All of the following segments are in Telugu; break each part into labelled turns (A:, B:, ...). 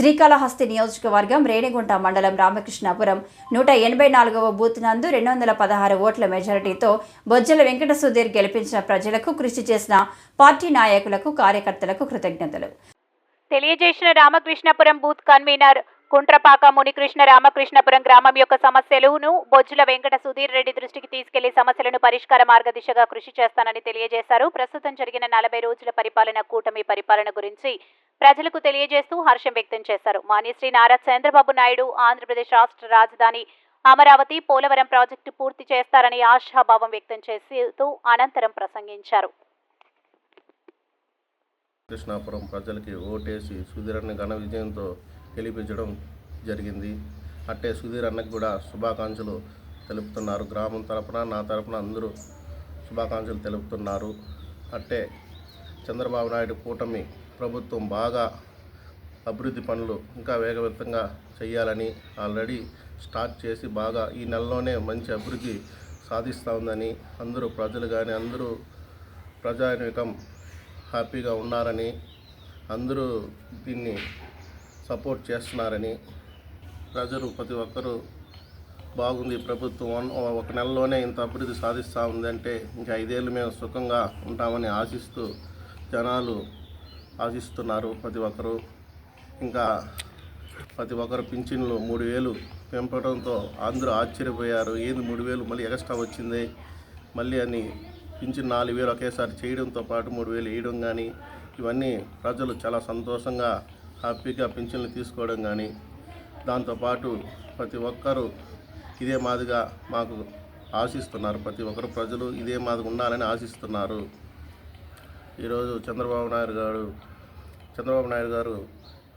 A: శ్రీకాళహస్తి నియోజకవర్గం రేణిగుంట మండలం రామకృష్ణాపురం నూట ఎనభై నాలుగవ బూత్ నందు రెండు వందల పదహారు ఓట్ల మెజారిటీతో బొజ్జల వెంకట సుధీర్ గెలిపించిన ప్రజలకు కృషి చేసిన పార్టీ నాయకులకు కార్యకర్తలకు కృతజ్ఞతలు.
B: తెలియజేసిన రామకృష్ణపురం బూత్ కన్వీనర్ కుంట్రపాక మునికృష్ణ రామకృష్ణపురం గ్రామం యొక్క సమస్యలను బొజ్జుల వెంకట సుధీర్ రెడ్డి దృష్టికి తీసుకెళ్ళి సమస్యలను పరిష్కార మార్గదిశగా కృషి చేస్తానని తెలియజేశారు. ప్రస్తుతం జరిగిన నలభై రోజుల పరిపాలన కూటమి పరిపాలన గురించి ప్రజలకు తెలియజేస్తూ హర్షం వ్యక్తం చేశారు. మాన్యశ్రీ నారా చంద్రబాబు నాయుడు ఆంధ్రప్రదేశ్ రాష్ట్ర రాజధాని అమరావతి పోలవరం ప్రాజెక్టు పూర్తి చేస్తారని ఆశాభావం వ్యక్తం చేస్తూ అనంతరం ప్రసంగించారు.
C: కృష్ణాపురం ప్రజలకి ఓటేసి సుధీర్ ఘన విజయంతో గెలిపించడం జరిగింది. అట్టే సుధీర్ అన్నకు కూడా శుభాకాంక్షలు తెలుపుతున్నారు. గ్రామం తరపున నా తరపున అందరూ శుభాకాంక్షలు తెలుపుతున్నారు. అట్టే చంద్రబాబు నాయుడు కూటమి ప్రభుత్వం బాగా అభివృద్ధి పనులు ఇంకా వేగవంతంగా చేయాలని ఆల్రెడీ స్టార్ట్ చేసి బాగా ఈ నెలలోనే మంచి అభివృద్ధి సాధిస్తూ ఉందని అందరూ ప్రజలు కానీ అందరూ ప్రజానికం హ్యాపీగా ఉన్నారని అందరూ దీన్ని సపోర్ట్ చేస్తున్నారని ప్రజలు ప్రతి ఒక్కరూ బాగుంది ప్రభుత్వం. ఒక నెలలోనే ఇంత అభివృద్ధి సాధిస్తూ ఉందంటే ఇంకా ఐదేళ్ళు మేము సుఖంగా ఉంటామని ఆశిస్తూ జనాలు ఆశిస్తున్నారు ప్రతి ఒక్కరూ. ఇంకా ప్రతి ఒక్కరు పింఛన్లు మూడు వేలు పెంపడంతో అందరూ ఆశ్చర్యపోయారు. ఏంది మూడు వేలు? మళ్ళీ ఎక్స్ట్రా వచ్చింది. మళ్ళీ అని పింఛన్ నాలుగు వేలు ఒకేసారి చేయడంతో పాటు మూడు వేలు వేయడం కానీ ఇవన్నీ ప్రజలు చాలా సంతోషంగా హ్యాపీగా పింఛన్లు తీసుకోవడం కానీ దాంతోపాటు ప్రతి ఒక్కరూ ఇదే మాదిగా మాకు ఆశిస్తున్నారు. ప్రతి ఒక్కరు ప్రజలు ఇదే మాదిగా ఉండాలని ఆశిస్తున్నారు. ఈరోజు చంద్రబాబు నాయుడు గారు చంద్రబాబు నాయుడు గారు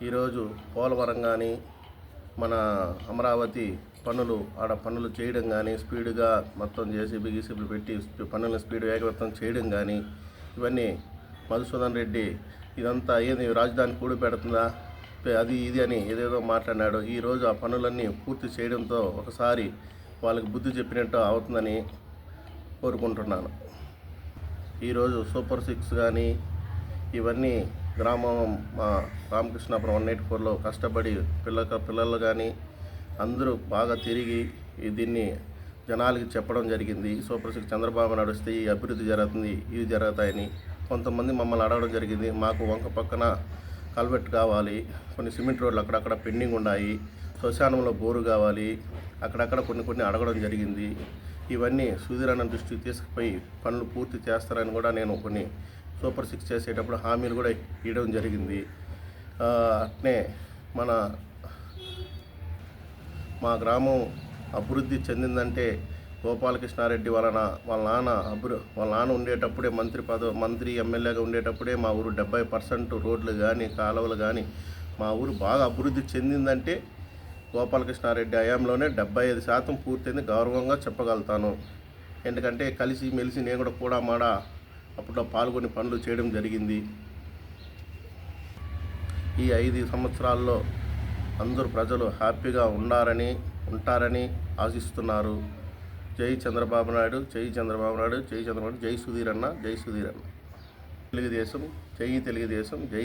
C: ఈరోజు పోలవరం కానీ మన అమరావతి పనులు ఆడ పనులు చేయడం కానీ స్పీడ్గా మొత్తం జేసీబీ గీసీబీ పెట్టి పనులను స్పీడ్ వేగవంతం చేయడం కానీ ఇవన్నీ మధుసూదన్ రెడ్డి ఇదంతా ఏంది? రాజధాని కూడి పెడుతుందా? అది ఇది అని ఏదేదో మాట్లాడినాడు. ఈరోజు ఆ పనులన్నీ పూర్తి చేయడంతో ఒకసారి వాళ్ళకి బుద్ధి చెప్పినట్టు అవుతుందని కోరుకుంటున్నాను. ఈరోజు సూపర్ సిక్స్ కానీ ఇవన్నీ గ్రామం మా రామకృష్ణాపురం వన్ ఎయిట్ ఫోర్లో కష్టపడి పిల్లక పిల్లలు కానీ అందరూ బాగా తిరిగి దీన్ని జనాలకి చెప్పడం జరిగింది. సూపర్ సిక్స్ చంద్రబాబు నడిస్తే ఈ అభివృద్ధి జరుగుతుంది ఇవి జరుగుతాయని కొంతమంది మమ్మల్ని అడగడం జరిగింది. మాకు వంక పక్కన కల్వెట్ కావాలి. కొన్ని సిమెంట్ రోడ్లు అక్కడక్కడ పెండింగ్ ఉన్నాయి. శ్మశానంలో బోరు కావాలి. అక్కడక్కడ కొన్ని కొన్ని అడగడం జరిగింది. ఇవన్నీ సుధీరన్న దృష్టికి తీసుకుపోయి పనులు పూర్తి చేస్తారని కూడా నేను కొన్ని సూపర్ సిక్స్ చేసేటప్పుడు హామీలు కూడా ఇవ్వడం జరిగింది. అట్నే మన మా గ్రామం అభివృద్ధి చెందిందంటే గోపాలకృష్ణారెడ్డి వలన వాళ్ళ నాన్న అభివృ వాళ్ళ నాన్న ఉండేటప్పుడే మంత్రి పదవి మంత్రి ఎమ్మెల్యేగా ఉండేటప్పుడే మా ఊరు డెబ్బై పర్సెంట్ రోడ్లు కానీ కాలువలు కానీ మా ఊరు బాగా అభివృద్ధి చెందిందంటే గోపాలకృష్ణారెడ్డి హయాంలోనే డెబ్బై ఐదు శాతం పూర్తయింది గౌరవంగా చెప్పగలుగుతాను. ఎందుకంటే కలిసి మెలిసి నేను కూడా కూడా మాడ అప్పుడు పాల్గొని పనులు చేయడం జరిగింది. ఈ ఐదు సంవత్సరాల్లో అందరూ ప్రజలు హ్యాపీగా ఉన్నారని ఉంటారని ఆశిస్తున్నారు. జై చంద్రబాబు నాయుడు జై చంద్రబాబు నాయుడు జై చంద్రబాబు జై సుధీర్ అన్న జై సుధీర్ అన్న. తెలుగుదేశం జై తెలుగుదేశం జై